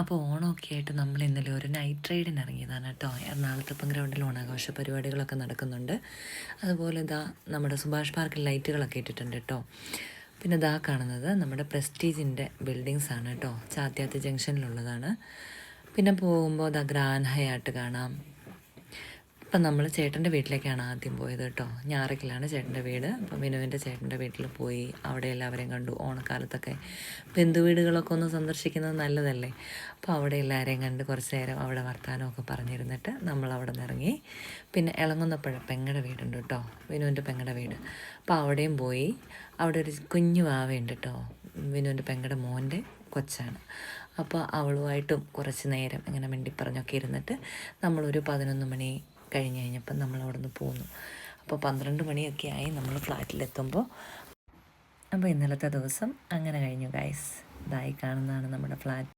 അപ്പോൾ ഓണമൊക്കെ ആയിട്ട് നമ്മൾ ഇന്നലെ ഒരു നൈറ്റ് റൈഡിന് ഇറങ്ങിയതാണ് കേട്ടോ. എറണാകുളത്തപ്പം ഗ്രൗണ്ടിൽ ഓണാഘോഷ പരിപാടികളൊക്കെ നടക്കുന്നുണ്ട്. അതുപോലെ ഇതാ നമ്മുടെ സുഭാഷ് പാർക്കിൽ ലൈറ്റുകളൊക്കെ ഇട്ടിട്ടുണ്ട് കേട്ടോ. പിന്നെ ഇതാ കാണുന്നത് നമ്മുടെ പ്രസ്റ്റീജിന്റെ ബിൽഡിങ്സ് ആണ് കേട്ടോ. ചാത്യാത്ത് ജംഗ്ഷനിലുള്ളതാണ് പിന്നെ പോകുമ്പോൾ ഇതാ ഗ്രാൻഡ് ഹയാട്ട് കാണാം. ഇപ്പം നമ്മൾ ചേട്ടന്റെ വീട്ടിലേക്കാണ് ആദ്യം പോയത് കേട്ടോ. ഞാറക്കിലാണ് ചേട്ടന്റെ വീട്. അപ്പം വിനുവിന്റെ ചേട്ടന്റെ വീട്ടിൽ പോയി അവിടെ എല്ലാവരെയും കണ്ടു. ഓണക്കാലത്തൊക്കെ ബന്ധു വീടുകളൊക്കെ ഒന്ന് സന്ദർശിക്കുന്നത് നല്ലതല്ലേ? അപ്പോൾ അവിടെ എല്ലാവരെയും കണ്ട് കുറച്ച് നേരം അവിടെ വർത്തമാനമൊക്കെ പറഞ്ഞിരുന്നിട്ട് നമ്മൾ അവിടെ നിന്ന് ഇറങ്ങി. പിന്നെ ഇളങ്ങുന്നപ്പോഴ പെങ്ങടെ വീടുണ്ട് കേട്ടോ. വിനുവിന്റെ പെങ്ങടെ വീട്. അപ്പോൾ അവിടെയും പോയി. അവിടെ ഒരു കുഞ്ഞു വാവയുണ്ട് കേട്ടോ. വിനുവിന്റെ പെങ്ങടെ മോന്റെ കൊച്ചാണ്. അപ്പോൾ അവളുമായിട്ടും കുറച്ച് നേരം ഇങ്ങനെ മിണ്ടിപ്പറഞ്ഞൊക്കെ ഇരുന്നിട്ട് നമ്മളൊരു പതിനൊന്ന് മണി കഴിഞ്ഞ് കഴിഞ്ഞപ്പം നമ്മൾ അവിടെ നിന്ന് പോന്നു. അപ്പോൾ പന്ത്രണ്ട് മണിയൊക്കെ ആയി നമ്മൾ ഫ്ലാറ്റിലെത്തുമ്പോൾ. അപ്പോൾ ഇന്നലത്തെ ദിവസം അങ്ങനെ കഴിഞ്ഞു ഗൈസ് ഇതായി കാണുന്നതാണ് നമ്മുടെ ഫ്ലാറ്റ്.